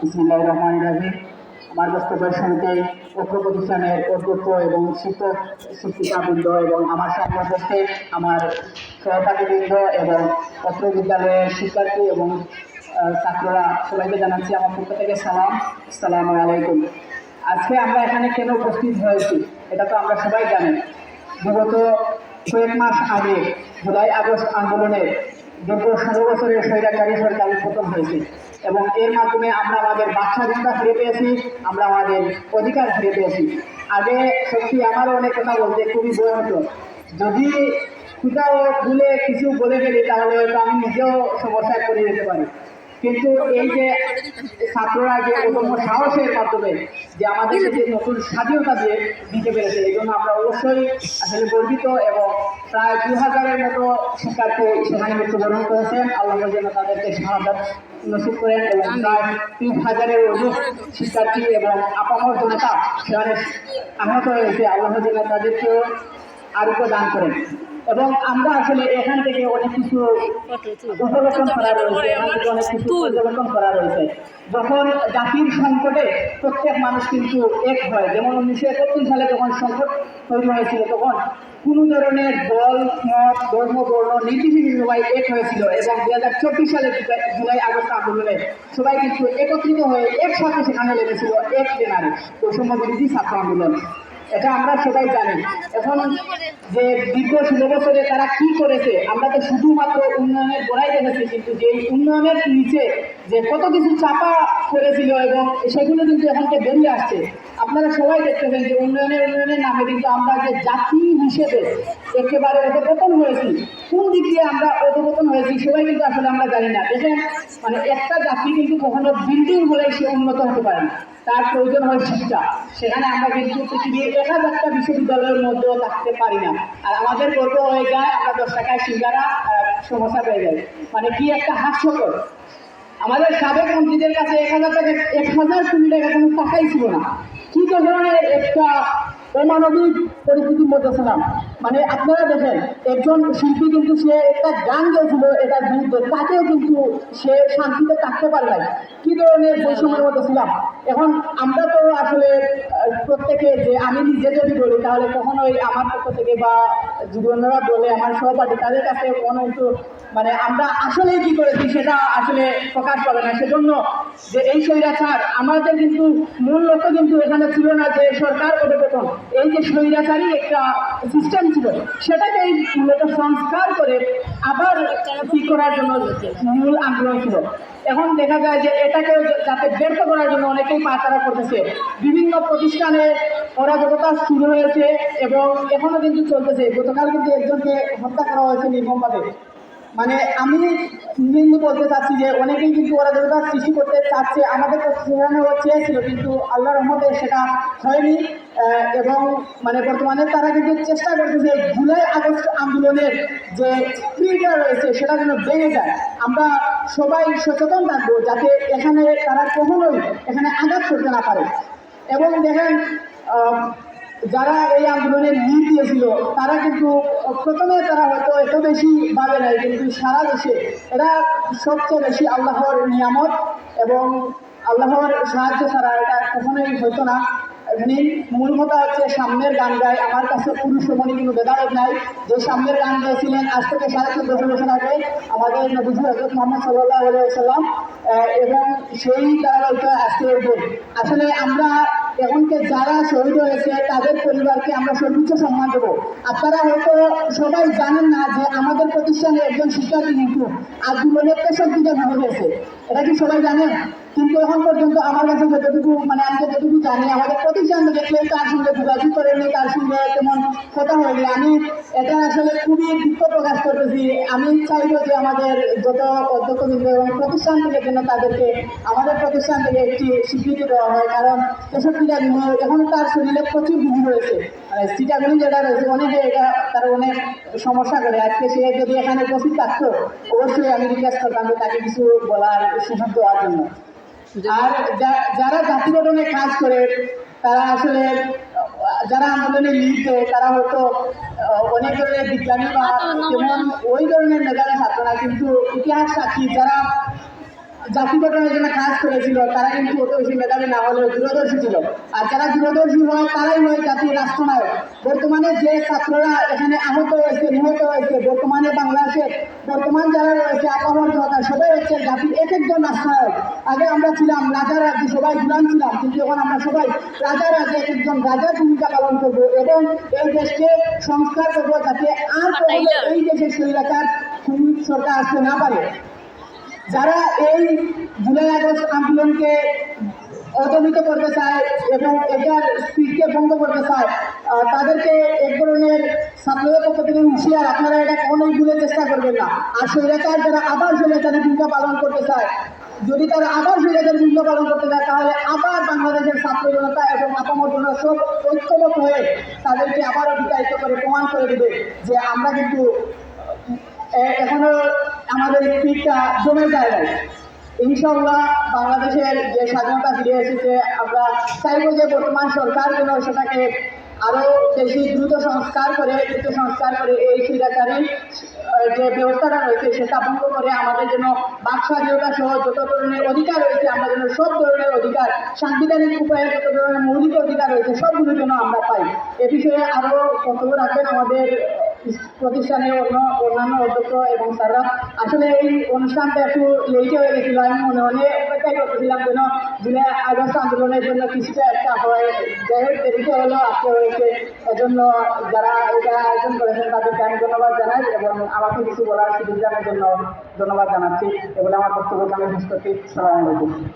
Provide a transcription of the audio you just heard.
বিসমিল্লাহ রহমান রাহিম। আমার বক্তব্যের শুরুতে ঐক্য প্রতিষ্ঠানের অধ্যক্ষ এবং শিক্ষক শিক্ষিকাবৃন্দ এবং আমার সংবাদে আমার সহপাঠীবৃন্দ এবং পত্র বিদ্যালয়ের শিক্ষার্থী এবং ছাত্ররা সবাইকে জানাচ্ছি আমার পক্ষ থেকে সালাম। সালাম আলাইকুম। আজকে আমরা এখানে কেন উপস্থিত হয়েছি, এটা তো আমরা সবাই জানি। বিগত কয়েক মাস আগে জুলাই আগস্ট আন্দোলনের দীর্ঘ ষোলো বছরের স্বৈরাচারী সরকারের পতন হয়েছে। এবং এর মাধ্যমে আমরা আমাদের বাচ্চাদেরটা ফিরে পেয়েছি, আমরা আমাদের অধিকার ফিরে পেয়েছি। আগে সত্যি আমারও অনেক কথা বলতে খুবই ভয় হতো। যদি কোথাও ভুলে কিছু বলে গেলি তাহলে হয়তো আমি নিজেও সমস্যায় করে যেতে পারি। কিন্তু এই যে ছাত্ররা যে অদম্য সাহসের মাধ্যমে যে আমাদেরকে যে নতুন স্বাধীনতা দিয়ে দিতে পেরেছে, এই জন্য আমরা অবশ্যই আসলে গর্বিত এবং প্রায় দু হাজারের মতো শিক্ষার্থী সেখানে মৃত্যুবরণ করেছেন। আল্লাহ যেন তাদেরকে শাহাদাত নসিব করেন এবং প্রায় তিন হাজারের অধিক শিক্ষার্থী এবং আপামর জনতা সেখানে আহত হয়েছে। আল্লাহ যেন তাদেরকেও আরোগ্য দান করেন। এবং আমরা আসলে এখান থেকে অনেক কিছু উপলক্ষণ করা রয়েছে অনেক কিছু পর্যবেক্ষণ করা রয়েছে। যখন জাতির সংকটে প্রত্যেক মানুষ কিন্তু এক হয় যেমন উনিশশো একত্রিশ সালে যখন সংকট তৈরি হয়েছিল তখন কোনো ধরনের দল মত ধর্ম বর্ণ নির্বিশেষে সবাই এক হয়েছিল এবং দু হাজার চব্বিশ সালে জুলাই আগস্ট আন্দোলনে সবাই কিন্তু একত্রিত হয়ে একসাথে সেখানে লেগেছিল এক জেনারে বৈষম্য বিরোধী ছাত্র আন্দোলন। এটা আমরা সবাই জানি। এখন যে দীর্ঘ ষোলো বছরে তারা কি করেছে, আমরা তো শুধুমাত্র উন্নয়নের গোড়াই দেখেছি, কিন্তু যে উন্নয়নের নিচে যে কত কিছু চাপা করেছিল এবং সেগুলো কিন্তু এখনকে বেরিয়ে আসছে। আপনারা সবাই দেখতে দেখতেছেন যে উন্নয়নের উন্নয়নের নামে কিন্তু আমরা যে জাতি হিসেবে একেবারে অধপতন হয়েছি কোন দিক দিয়ে আমরা হয়েছি, সবাই কিন্তু আসলে আমরা জানি না। দেখেন মানে একটা জাতি কিন্তু কখনো বিল্ডিং হলে সে উন্নত হতে পারে না। তার প্রয়োজন হয় শিক্ষা। সেখানে আমরা কিন্তু পৃথিবীর এক হাজারটা বিশ্ববিদ্যালয়ের মধ্যেও থাকতে পারি না। আর আমাদের গর্ব হয়ে যায়, আমরা দশ টাকায় সিঙ্গারা সমস্যা পেয়ে যাই। মানে কি একটা হাস্যকর। আমাদের সাবেক মন্ত্রীদের কাছে এক হাজার টাকা, এক হাজার কোটি টাকা কোনো টাকাই ছিল না। কি ধরনের একটা অমানবিক পরিস্থিতির মধ্যে ছিলাম। মানে আপনারা দেখেন, একজন শিল্পী কিন্তু সে একটা গান গেছিল এটা বিরুদ্ধে তাকেও কিন্তু সে শান্তিতে থাকতে পারে নাই। কি ধরনের বৈষম্যের মধ্যে ছিলাম? এখন আমরা তো আসলে প্রত্যেকে যে আমি নিজে যদি বলি, তাহলে কখনোই আমার পক্ষ থেকে বা যদি বলে আমার সহপাঠী, তাদের কাছে কোনো একটু মানে আমরা আসলেই কি করেছি সেটা আসলে প্রকাশ পাবে না। সেজন্য যে এই স্বৈরাচার, আমাদের কিন্তু মূল লক্ষ্য কিন্তু এখানে ছিল না যে সরকার অধপতন। এই যে স্বৈরাচারী একটা সিস্টেম ছিল, সেটাকে এই মূলত সংস্কার করে আবার কি করার জন্য মূল আন্দোলন ছিল। এখন দেখা যায় যে এটাকে যাতে ব্যর্থ করার জন্য অনেকেই পাতারা করতেছে। বিভিন্ন প্রতিষ্ঠানে অরাজকতা শুরু হয়েছে এবং এখনও কিন্তু চলতেছে। গতকাল কিন্তু একজনকে হত্যা করা হয়েছে নির্মমভাবে। মানে আমি কিন্তু বলতে চাচ্ছি যে অনেকেই কিন্তু ওরা যেটা সৃষ্টি করতে চাচ্ছে, আমাদের তো সেখানে ও চেয়েছিল কিন্তু আল্লাহ রহমতে সেটা হয়নি। এবং মানে বর্তমানে তারা কিন্তু চেষ্টা করছে যে জুলাই আগস্ট আন্দোলনের যে স্পিরিটটা রয়েছে, সেটা যেন ভেঙে যায়। আমরা সবাই সচেতন থাকব যাতে এখানে তারা কখনোই এখানে আঘাত করতে না পারে। এবং দেখেন যারা এই আন্দোলনে লিড দিয়েছিল, তারা কিন্তু প্রথমে তারা হয়তো এত বেশি ভাবে নাই, কিন্তু সারা দেশে এরা সবচেয়ে বেশি আল্লাহর নিয়ামত এবং আল্লাহর সাহায্য ছাড়া এটা কখনোই হতো না। এখানে মূল কথা হচ্ছে সামনের গান গায়। আমার কাছে পুরুষ মনে কোনো ভেদাভেদ নাই। যে সামনের গান গেয়েছিলেন, আজ থেকে সাড়ে চোদ্দশো বছর আগে আমাদের নবীজি হজরত মোহাম্মদ সাল্লাহ আলাইসাল্লাম এবং সেই ধারাবাহিকতা আজকে। আসলে আমরা এখনকে যারা শহীদ হয়েছে, তাদের পরিবারকে আমরা সর্বোচ্চ সম্মান দেবো। আপনারা হয়তো সবাই জানেন না যে আমাদের প্রতিষ্ঠানে একজন শিক্ষার্থী কিন্তু আন্দোলনের তেষট্টিটা ভালো হয়েছে এটা কি সবাই জানেন? কিন্তু এখন পর্যন্ত আমার কাছে যতটুকু মানে আমি যতটুকু জানি, আমাদের প্রতিষ্ঠান কেউ তার সঙ্গে যোগাযোগ করেনি তার সঙ্গে তেমন কথা হয়নি। আমি এটা আসলে খুবই দুঃখ প্রকাশ করতেছি। আমি চাইব যে আমাদের যত অধ্যক্ষবৃন্দ এবং প্রতিষ্ঠান থেকে যেন তাদেরকে, আমাদের প্রতিষ্ঠান থেকে একটি স্বীকৃতি দেওয়া হয়। কারণ তেষট্টিটা দিন এখন তার শরীরে প্রচুর বিধি রয়েছে। মানে সিটাগুলি যেটা রয়েছে, অনেকে এটা তার অনেক সমস্যা করে। আজকে সে যদি এখানে উপস্থিত থাকতো, অবশ্যই আমি রিকোয়েস্ট করতাম তাকে কিছু বলার সুযোগ দেওয়ার জন্য। আর যারা জাতি গঠনে কাজ করে তারা আসলে যারা আন্দোলনে লিড দেয় তারা হয়তো অনেক ধরনের বিজ্ঞানী বা যেমন ওই ধরনের মেধাবী ছাত্ররা কিন্তু ইতিহাস সাক্ষী যারা জাতি গঠনের জন্য কাজ করেছিল তারা কিন্তু অত বেশি মেধাবী না হলেও দূরদর্শী ছিল। আর যারা দূরদর্শী হয় তারাই হয় জাতির রাষ্ট্রনায়ক। বর্তমানে যে ছাত্ররা এখানে আহত হয়েছে নিহত হয়েছে বর্তমানে বাংলাদেশে বর্তমান যারা রয়েছে আপামর জনতা সবাই হচ্ছে জাতির এক একজন রাষ্ট্রনায়ক। আগে আমরা ছিলাম রাজা রাজ্যে সবাই গুলাম ছিলাম কিন্তু এখন আমরা সবাই রাজা রাজ্যে এক একজন রাজার ভূমিকা পালন করব এবং এই দেশকে সংস্কার করব যাতে আর এই দেশের শৈলাচার সরকার আসতে না পারে। যারা এই জুলাই আগস্ট আন্দোলনকে অদমিত করতে চায় এবং এটার স্পিডকে বন্ধ করতে চায় তাদেরকে এক ধরনের ছাত্রদের পক্ষ থেকে আপনারা এটা কখনোই ভুলে চেষ্টা করবেন না। আর স্বৈরাচার যারা আবার স্বৈরাচারের ভূমিকা পালন করতে চায়, যদি তারা আবার স্বৈরাচারের ভূমিকা পালন করতে চায়, তাহলে আবার বাংলাদেশের ছাত্র জনতা এবং আপামর জনতা সব ঐক্যবদ্ধ হয়ে তাদেরকে আবার বিতাড়িত করে প্রমাণ করে দেবে যে আমরা কিন্তু এখনও আমাদের স্পিডটা জমে যায় নাই। ইনশাল্লাহ বাংলাদেশের যে স্বাধীনতা ফিরে এসেছে, আমরা চাইব যে বর্তমান সরকার যেন সেটাকে আরও বেশি দ্রুত সংস্কার করে, দ্রুত সংস্কার করে এই স্বৈরাচারী যে ব্যবস্থাটা রয়েছে সেটা বন্ধ করে আমাদের জন্য বাক স্বাধীনতা সহ যত ধরনের অধিকার রয়েছে, আমরা যেন সব ধরনের অধিকার, সাংবিধানিক উপায়ে যত ধরনের মৌলিক অধিকার রয়েছে সবগুলোর জন্য আমরা পাই। এ বিষয়ে আরও বক্তব্য রাখবেন আমাদের প্রতিষ্ঠানের অন্য অন্যান্য অধ্যক্ষ এবং স্যাররা। আসলে এই অনুষ্ঠানটা একটু লেটে হয়ে গেছিল। আমি মনে মনে অপেক্ষাই করতেছিলাম যেন জুলাই আগস্ট আন্দোলনের জন্য কিছুটা একটা হয়। যাই হোক, দেরিতে হলেও আজকে হয়েছে। এজন্য যারা এটা আয়োজন করেছেন, তাদেরকে আমি ধন্যবাদ জানাই এবং আমাকে কিছু বলার সুযোগ জানার জন্য ধন্যবাদ জানাচ্ছি। এবং আমার বক্তব্যকে আমি শেষ সালাম আলাইকুম।